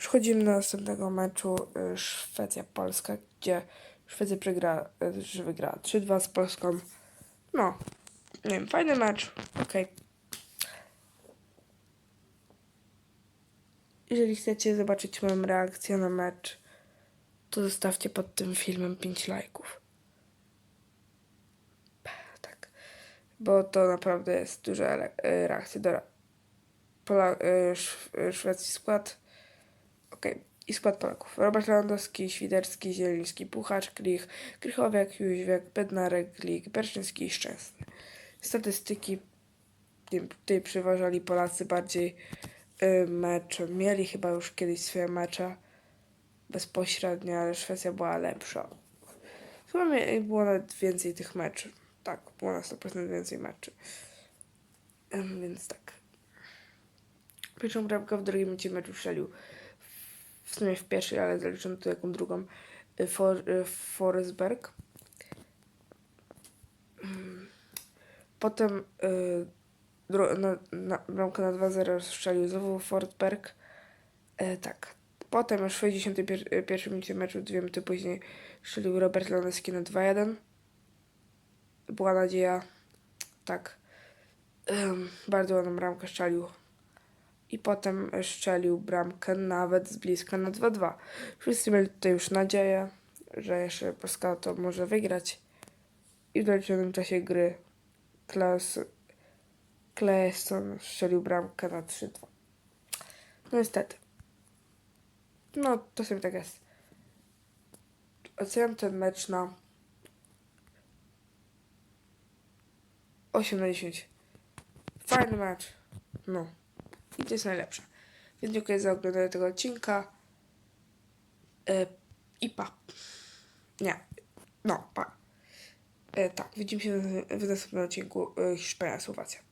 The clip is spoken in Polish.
Przechodzimy do następnego meczu y, Szwecja-Polska, gdzie Szwecja przegra, y, że wygrała 3-2 z Polską. No, nie wiem, fajny mecz, okej. Jeżeli chcecie zobaczyć moją reakcję na mecz, to zostawcie pod tym filmem 5 lajków. Tak, bo to naprawdę jest duża y, reakcja. Dobra. Pola, y, Szw- szwedzki skład. Okej. I skład Polaków. Robert Lewandowski, Świderski, Zieliński, Puchacz, Klich, Krychowiak, Jóźwiak, Bednarek, Glik, Berczyński i Szczęsny. Statystyki tutaj przeważali Polacy bardziej y, mecze. Mieli chyba już kiedyś swoje mecze bezpośrednio, ale Szwecja była lepsza. Chyba było nawet więcej tych meczów. Tak, było na 100% więcej meczy. Więc tak. Pierwszą bramkę w drugim meczu strzelił w sumie w pierwszej, ale zaliczyłem tu jaką drugą y, For, y. Mm. Potem y, na, na, bramkę na 2-0 strzelił znowu Forsberg. E, tak. Potem już w 61 minucie meczu, dwie minuty później strzelił Robert Lewandowski na 2-1. Była nadzieja. Tak. Bardzo ładną bramkę strzelił. I potem strzelił bramkę nawet z bliska na 2-2. Wszyscy mieli tutaj już nadzieję, że jeszcze Polska to może wygrać. I w doliczonym czasie gry Klaus Klesson strzelił bramkę na 3-2. No niestety. No, to sobie tak jest. Oceniam ten mecz na 8 na 10. Fajny mecz. No. I to jest najlepsze. Więc dziękuję za oglądanie tego odcinka. E, I pa. Nie. No, pa. E, tak, widzimy się w następnym odcinku e, Hiszpania-Słowacja.